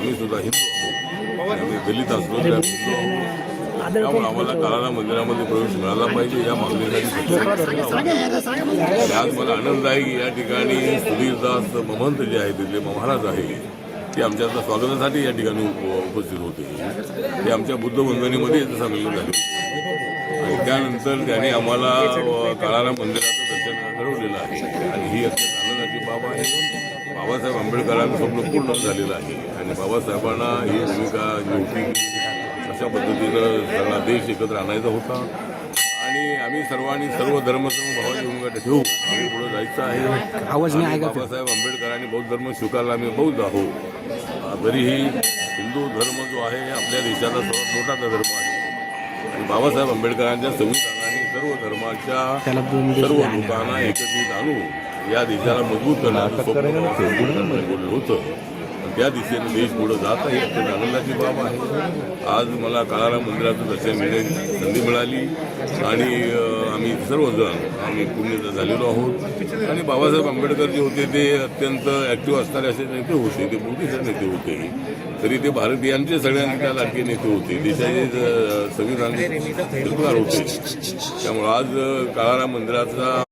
आम्ही सुद्धा हिंदू आम्ही दलित असलो हिंदू आहोत. त्यामुळे आम्हाला काळाला मंदिरामध्ये प्रवेश मिळाला पाहिजे या मागणीसाठी आज मला आनंद आहे की या ठिकाणी सुधीरदास महंत जे आहे तिथले महाराज आहे ते आमच्या आता स्वागतासाठी या ठिकाणी उप- उपस्थित होते. ते आमच्या बुद्ध वंदनीमध्ये सामील झाले होते. आणि त्यानंतर त्यांनी आम्हाला काळाराम मंदिराचं दर्शन घडवलेलं आहे. आणि ही अत्यंत आनंदाची बाब आहे. बाबासाहेब आंबेडकरांचं स्वप्न पूर्ण झालेलं आहे. आणि बाबासाहेबांना ही भूमिका की अशा पद्धतीनं सगळा देश एकत्र आणायचा होता. आणि आम्ही सर्वांनी सर्व धर्म भावाची भूमिका ठेवू आम्ही पुढे जायचं आहे. बाबासाहेब आंबेडकरांनी बौद्ध धर्म स्वीकारला आम्ही बौद्ध आहोत. तरीही हिंदू धर्म जो आहे हे आपल्या देशाचा सर्वात मोठा धर्म आहे. आणि बाबासाहेब आंबेडकरांच्या संविधानाने सर्व धर्माच्या सर्व. लोकांना एकत्रित आणून या देशाला मजबूत करण्याचं बोललं होतं. त्या दिशेने देश पुढे जात आहे. अत्यंत आनंदाची बाब आहे. आज मला काळाराम मंदिराचं दर्शन घेण्याची संधी मिळाली. आणि आम्ही सर्वजण आम्ही पुण्य झालेलो आहोत. आणि बाबासाहेब आंबेडकर जे होते ते अत्यंत ॲक्टिव्ह असणारे असे नेते होते. ते मोठे नेते होते. तरी ते भारतीयांचे सगळ्यांच्या लाडके नेते होते. देशाचे संविधान होते त्यामुळे आज काळाराम मंदिराचा